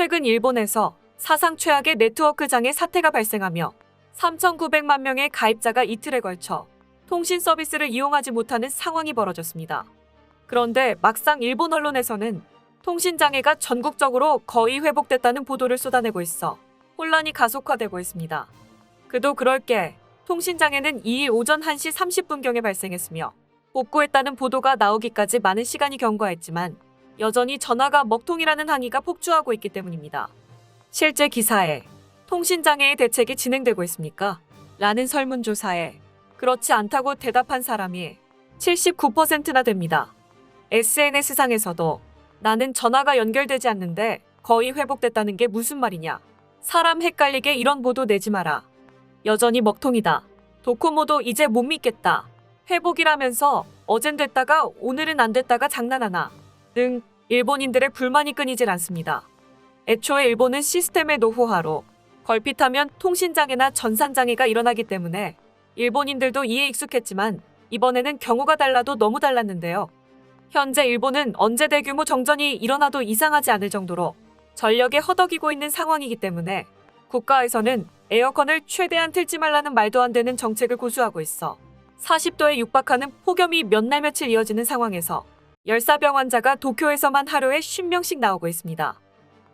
최근 일본에서 사상 최악의 네트워크 장애 사태가 발생하며 3,900만 명의 가입자가 이틀에 걸쳐 통신 서비스를 이용하지 못하는 상황이 벌어졌습니다. 그런데 막상 일본 언론에서는 통신 장애가 전국적으로 거의 회복됐다는 보도를 쏟아내고 있어 혼란이 가속화되고 있습니다. 그도 그럴 게 통신 장애는 2일 오전 1시 30분경에 발생했으며 복구했다는 보도가 나오기까지 많은 시간이 경과했지만 여전히 전화가 먹통이라는 항의가 폭주하고 있기 때문입니다. 실제 기사에 통신 장애의 대책이 진행되고 있습니까? 라는 설문조사에 그렇지 않다고 대답한 사람이 79%나 됩니다. SNS상에서도 나는 전화가 연결되지 않는데 거의 회복됐다는 게 무슨 말이냐. 사람 헷갈리게 이런 보도 내지 마라. 여전히 먹통이다. 도코모도 이제 못 믿겠다. 회복이라면서 어젠 됐다가 오늘은 안 됐다가 장난하나. 등 일본인들의 불만이 끊이질 않습니다. 애초에 일본은 시스템의 노후화로 걸핏하면 통신장애나 전산장애가 일어나기 때문에 일본인들도 이에 익숙했지만 이번에는 경우가 달라도 너무 달랐는데요. 현재 일본은 언제 대규모 정전이 일어나도 이상하지 않을 정도로 전력에 허덕이고 있는 상황이기 때문에 국가에서는 에어컨을 최대한 틀지 말라는 말도 안 되는 정책을 고수하고 있어 40도에 육박하는 폭염이 몇 날 며칠 이어지는 상황에서 열사병 환자가 도쿄에서만 하루에 10명씩 나오고 있습니다.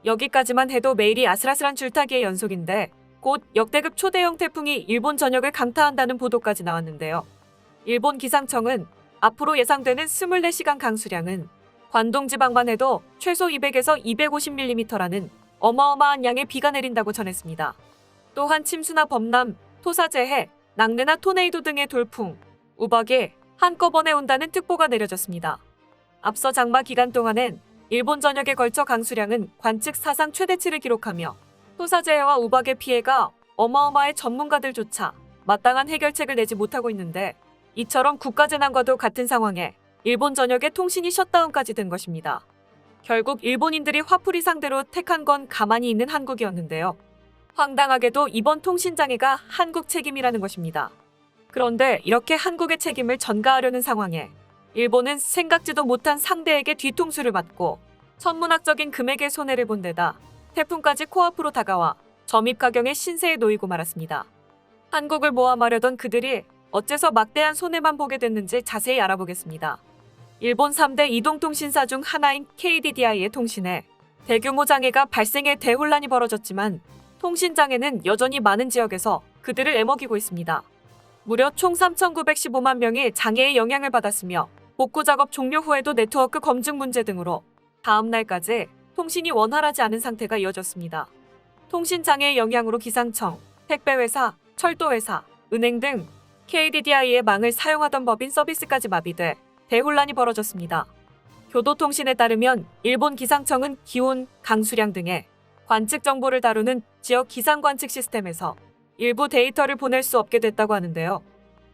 여기까지만 해도 매일이 아슬아슬한 줄타기의 연속인데 곧 역대급 초대형 태풍이 일본 전역을 강타한다는 보도까지 나왔는데요. 일본 기상청은 앞으로 예상되는 24시간 강수량은 관동 지방만 해도 최소 200에서 250mm라는 어마어마한 양의 비가 내린다고 전했습니다. 또한 침수나 범람, 토사재해, 낙뢰나 토네이도 등의 돌풍, 우박이 한꺼번에 온다는 특보가 내려졌습니다. 앞서 장마 기간 동안엔 일본 전역에 걸쳐 강수량은 관측 사상 최대치를 기록하며 토사재해와 우박의 피해가 어마어마해 전문가들조차 마땅한 해결책을 내지 못하고 있는데 이처럼 국가재난과도 같은 상황에 일본 전역의 통신이 셧다운까지 된 것입니다. 결국 일본인들이 화풀이 상대로 택한 건 가만히 있는 한국이었는데요. 황당하게도 이번 통신장애가 한국 책임이라는 것입니다. 그런데 이렇게 한국의 책임을 전가하려는 상황에 일본은 생각지도 못한 상대에게 뒤통수를 맞고 천문학적인 금액의 손해를 본 데다 태풍까지 코앞으로 다가와 점입 가경의 신세에 놓이고 말았습니다. 한국을 모함하려던 그들이 어째서 막대한 손해만 보게 됐는지 자세히 알아보겠습니다. 일본 3대 이동통신사 중 하나인 KDDI의 통신에 대규모 장애가 발생해 대혼란이 벌어졌지만 통신 장애는 여전히 많은 지역에서 그들을 애먹이고 있습니다. 무려 총 3,915만 명이 장애의 영향을 받았으며 복구 작업 종료 후에도 네트워크 검증 문제 등으로 다음 날까지 통신이 원활하지 않은 상태가 이어졌습니다. 통신 장애의 영향으로 기상청, 택배회사, 철도회사, 은행 등 KDDI의 망을 사용하던 법인 서비스까지 마비돼 대혼란이 벌어졌습니다. 교도통신에 따르면 일본 기상청은 기온, 강수량 등의 관측 정보를 다루는 지역 기상 관측 시스템에서 일부 데이터를 보낼 수 없게 됐다고 하는데요.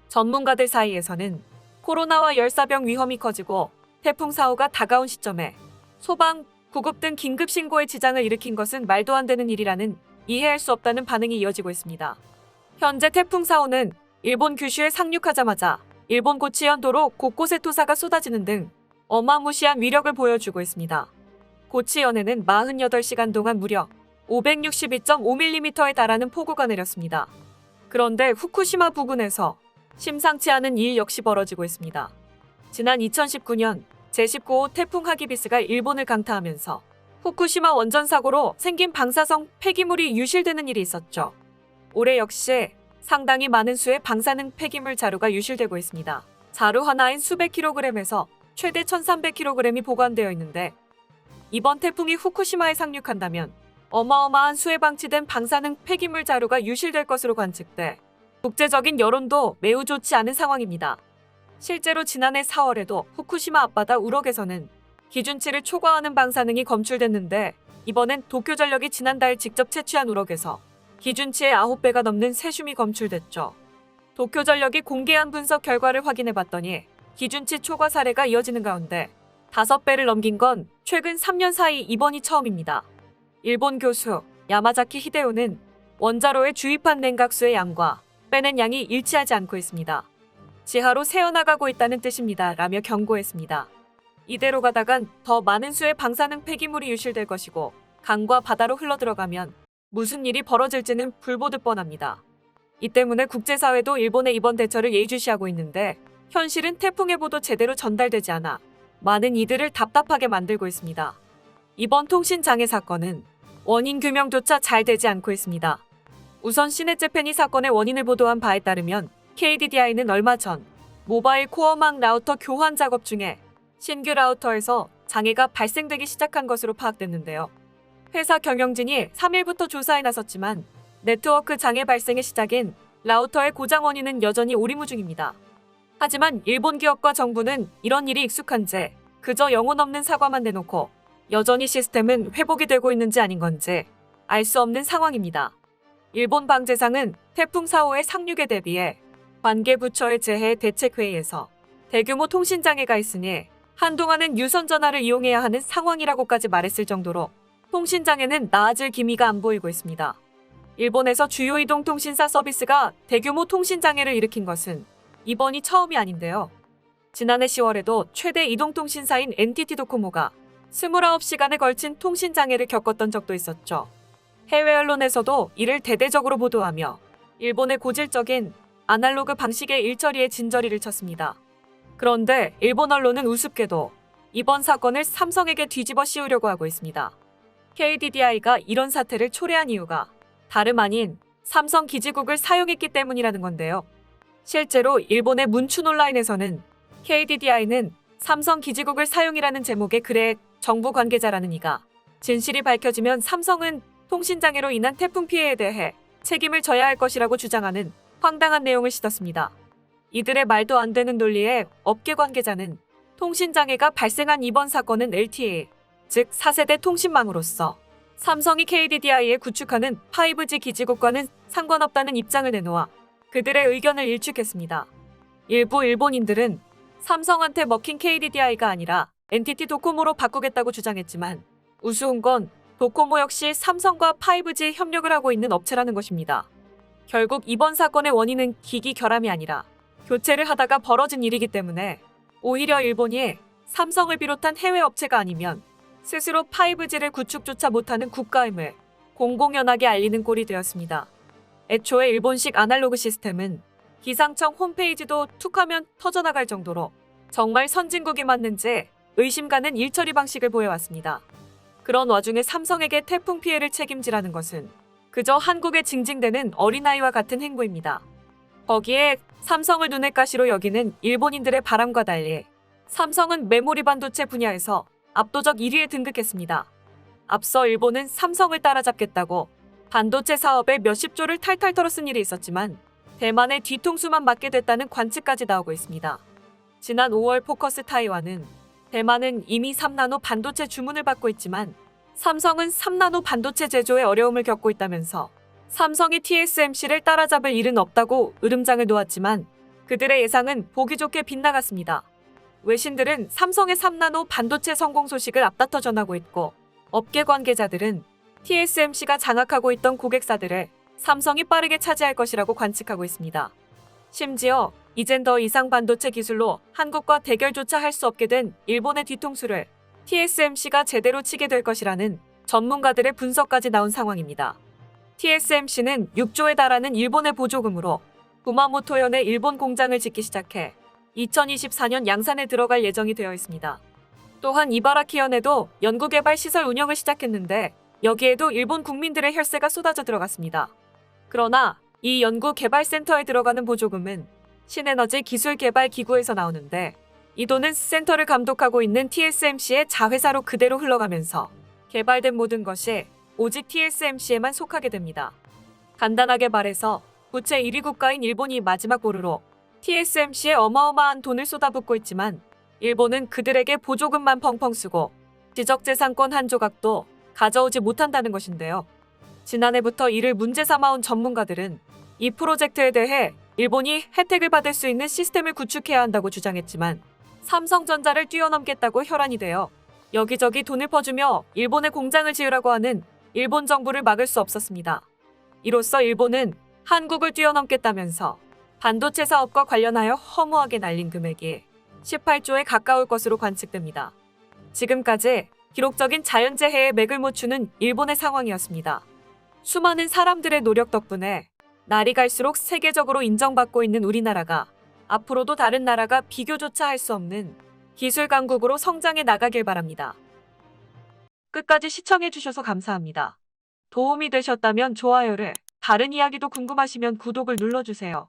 전문가들 사이에서는 코로나와 열사병 위험이 커지고 태풍 사호가 다가온 시점에 소방, 구급 등 긴급 신고에 지장을 일으킨 것은 말도 안 되는 일이라는 이해할 수 없다는 반응이 이어지고 있습니다. 현재 태풍 사호는 일본 규슈에 상륙하자마자 일본 고치현도로 곳곳에 토사가 쏟아지는 등 어마무시한 위력을 보여주고 있습니다. 고치현에는 48시간 동안 무려 562.5mm에 달하는 폭우가 내렸습니다. 그런데 후쿠시마 부근에서 심상치 않은 일 역시 벌어지고 있습니다. 지난 2019년 제19호 태풍 하기비스가 일본을 강타하면서 후쿠시마 원전 사고로 생긴 방사성 폐기물이 유실되는 일이 있었죠. 올해 역시 상당히 많은 수의 방사능 폐기물 자루가 유실되고 있습니다. 자루 하나인 수백 킬로그램에서 최대 1300kg이 보관되어 있는데 이번 태풍이 후쿠시마에 상륙한다면 어마어마한 수에 방치된 방사능 폐기물 자루가 유실될 것으로 관측돼 국제적인 여론도 매우 좋지 않은 상황입니다. 실제로 지난해 4월에도 후쿠시마 앞바다 우럭에서는 기준치를 초과하는 방사능이 검출됐는데 이번엔 도쿄전력이 지난달 직접 채취한 우럭에서 기준치의 9배가 넘는 세슘이 검출됐죠. 도쿄전력이 공개한 분석 결과를 확인해 봤더니 기준치 초과 사례가 이어지는 가운데 5배를 넘긴 건 최근 3년 사이 이번이 처음입니다. 일본 교수 야마자키 히데오는 원자로에 주입한 냉각수의 양과 빼낸 양이 일치하지 않고 있습니다. 지하로 새어나가고 있다는 뜻입니다. 라며 경고했습니다. 이대로 가다간 더 많은 수의 방사능 폐기물이 유실될 것이고 강과 바다로 흘러들어가면 무슨 일이 벌어질지는 불보듯 뻔합니다. 이 때문에 국제사회도 일본의 이번 대처를 예의주시하고 있는데 현실은 태풍 예보도 제대로 전달되지 않아 많은 이들을 답답하게 만들고 있습니다. 이번 통신장애 사건은 원인 규명조차 잘 되지 않고 있습니다. 우선 시네재팬이 사건의 원인을 보도한 바에 따르면 KDDI는 얼마 전 모바일 코어망 라우터 교환 작업 중에 신규 라우터에서 장애가 발생되기 시작한 것으로 파악됐는데요. 회사 경영진이 3일부터 조사에 나섰지만 네트워크 장애 발생의 시작인 라우터의 고장 원인은 여전히 오리무중입니다. 하지만 일본 기업과 정부는 이런 일이 익숙한 채 그저 영혼 없는 사과만 내놓고 여전히 시스템은 회복이 되고 있는지 아닌 건지 알 수 없는 상황입니다. 일본 방재상은 태풍 4호의 상륙에 대비해 관계 부처의 재해 대책회의에서 대규모 통신 장애가 있으니 한동안은 유선 전화를 이용해야 하는 상황이라고까지 말했을 정도로 통신 장애는 나아질 기미가 안 보이고 있습니다. 일본에서 주요 이동 통신사 서비스가 대규모 통신 장애를 일으킨 것은 이번이 처음이 아닌데요. 지난해 10월에도 최대 이동 통신사인 NTT 도코모가 29시간에 걸친 통신 장애를 겪었던 적도 있었죠. 해외 언론에서도 이를 대대적으로 보도하며 일본의 고질적인 아날로그 방식의 일처리에 진저리를 쳤습니다. 그런데 일본 언론은 우습게도 이번 사건을 삼성에게 뒤집어 씌우려고 하고 있습니다. KDDI가 이런 사태를 초래한 이유가 다름 아닌 삼성 기지국을 사용했기 때문이라는 건데요. 실제로 일본의 문춘 온라인에서는 KDDI는 삼성 기지국을 사용이라는 제목의 글에 정부 관계자라는 이가 진실이 밝혀지면 삼성은 통신장애로 인한 태풍 피해에 대해 책임을 져야 할 것이라고 주장하는 황당한 내용을 싣었습니다. 이들의 말도 안 되는 논리에 업계 관계자는 통신장애가 발생한 이번 사건은 LTE, 즉 4세대 통신망으로서 삼성이 KDDI에 구축하는 5G 기지국과는 상관없다는 입장을 내놓아 그들의 의견을 일축했습니다. 일부 일본인들은 삼성한테 먹힌 KDDI가 아니라 NTT 도코모로 바꾸겠다고 주장했지만 우스운 건 도코모 역시 삼성과 5G 협력을 하고 있는 업체라는 것입니다. 결국 이번 사건의 원인은 기기 결함이 아니라 교체를 하다가 벌어진 일이기 때문에 오히려 일본이 삼성을 비롯한 해외 업체가 아니면 스스로 5G를 구축조차 못하는 국가임을 공공연하게 알리는 꼴이 되었습니다. 애초에 일본식 아날로그 시스템은 기상청 홈페이지도 툭하면 터져나갈 정도로 정말 선진국이 맞는지 의심 가는 일처리 방식을 보여왔습니다. 그런 와중에 삼성에게 태풍 피해를 책임지라는 것은 그저 한국에 징징대는 어린아이와 같은 행보입니다. 거기에 삼성을 눈엣 가시로 여기는 일본인들의 바람과 달리 삼성은 메모리 반도체 분야에서 압도적 1위에 등극했습니다. 앞서 일본은 삼성을 따라잡겠다고 반도체 사업에 몇십 조를 탈탈 털어 쓴 일이 있었지만 대만의 뒤통수만 맞게 됐다는 관측까지 나오고 있습니다. 지난 5월 포커스 타이완은 대만은 이미 3나노 반도체 주문을 받고 있지만 삼성은 3나노 반도체 제조에 어려움을 겪고 있다면서 삼성이 TSMC를 따라잡을 일은 없다고 으름장을 놓았지만 그들의 예상은 보기 좋게 빗나갔습니다. 외신들은 삼성의 3나노 반도체 성공 소식을 앞다퉈 전하고 있고 업계 관계자들은 TSMC가 장악하고 있던 고객사들을 삼성이 빠르게 차지할 것이라고 관측하고 있습니다. 심지어 이젠 더 이상 반도체 기술로 한국과 대결조차 할 수 없게 된 일본의 뒤통수를 TSMC가 제대로 치게 될 것이라는 전문가들의 분석까지 나온 상황입니다. TSMC는 6조에 달하는 일본의 보조금으로 구마모토현의 일본 공장을 짓기 시작해 2024년 양산에 들어갈 예정이 되어 있습니다. 또한 이바라키현에도 연구개발 시설 운영을 시작했는데 여기에도 일본 국민들의 혈세가 쏟아져 들어갔습니다. 그러나 이 연구개발센터에 들어가는 보조금은 신에너지 기술개발기구에서 나오는데 이 돈은 센터를 감독하고 있는 TSMC의 자회사로 그대로 흘러가면서 개발된 모든 것이 오직 TSMC에만 속하게 됩니다. 간단하게 말해서 부채 1위 국가인 일본이 마지막 보루로 TSMC에 어마어마한 돈을 쏟아붓고 있지만 일본은 그들에게 보조금만 펑펑 쓰고 지적재산권 한 조각도 가져오지 못한다는 것인데요. 지난해부터 이를 문제 삼아온 전문가들은 이 프로젝트에 대해 일본이 혜택을 받을 수 있는 시스템을 구축해야 한다고 주장했지만 삼성전자를 뛰어넘겠다고 혈안이 되어 여기저기 돈을 퍼주며 일본의 공장을 지으라고 하는 일본 정부를 막을 수 없었습니다. 이로써 일본은 한국을 뛰어넘겠다면서 반도체 사업과 관련하여 허무하게 날린 금액이 18조에 가까울 것으로 관측됩니다. 지금까지 기록적인 자연재해에 맥을 못 추는 일본의 상황이었습니다. 수많은 사람들의 노력 덕분에 날이 갈수록 세계적으로 인정받고 있는 우리나라가 앞으로도 다른 나라가 비교조차 할 수 없는 기술 강국으로 성장해 나가길 바랍니다. 끝까지 시청해주셔서 감사합니다. 도움이 되셨다면 좋아요를, 다른 이야기도 궁금하시면 구독을 눌러주세요.